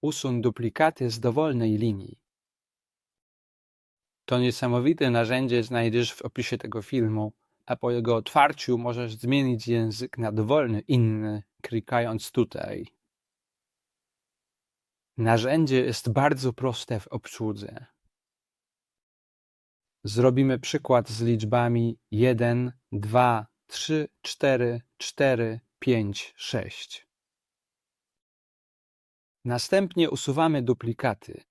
Usuń duplikaty z dowolnej linii. To niesamowite narzędzie znajdziesz w opisie tego filmu, a po jego otwarciu możesz zmienić język na dowolny inny, klikając tutaj. Narzędzie jest bardzo proste w obsłudze. Zrobimy przykład z liczbami 1, 2, 3, 4, 4, 5, 6. Następnie usuwamy duplikaty.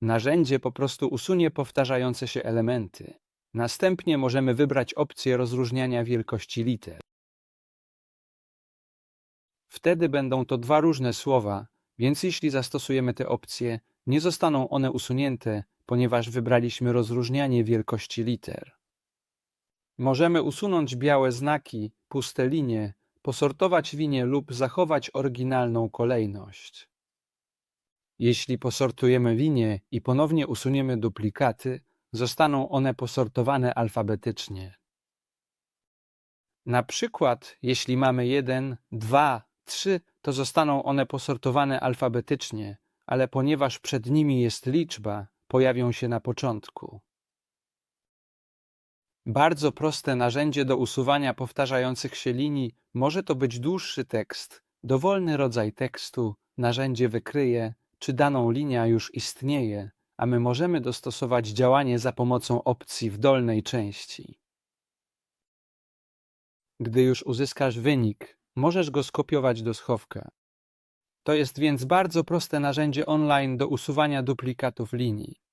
Narzędzie po prostu usunie powtarzające się elementy. Następnie możemy wybrać opcję rozróżniania wielkości liter. Wtedy będą to dwa różne słowa, więc jeśli zastosujemy te opcje, nie zostaną one usunięte, ponieważ wybraliśmy rozróżnianie wielkości liter. Możemy usunąć białe znaki, puste linie, posortować linie lub zachować oryginalną kolejność. Jeśli posortujemy linie i ponownie usuniemy duplikaty, zostaną one posortowane alfabetycznie. Na przykład, jeśli mamy 1, 2, 3, to zostaną one posortowane alfabetycznie, ale ponieważ przed nimi jest liczba, pojawią się na początku. Bardzo proste narzędzie do usuwania powtarzających się linii może to być dłuższy tekst, dowolny rodzaj tekstu, narzędzie wykryje, czy daną linia już istnieje, a my możemy dostosować działanie za pomocą opcji w dolnej części. Gdy już uzyskasz wynik, możesz go skopiować do schowka. To jest więc bardzo proste narzędzie online do usuwania duplikatów linii.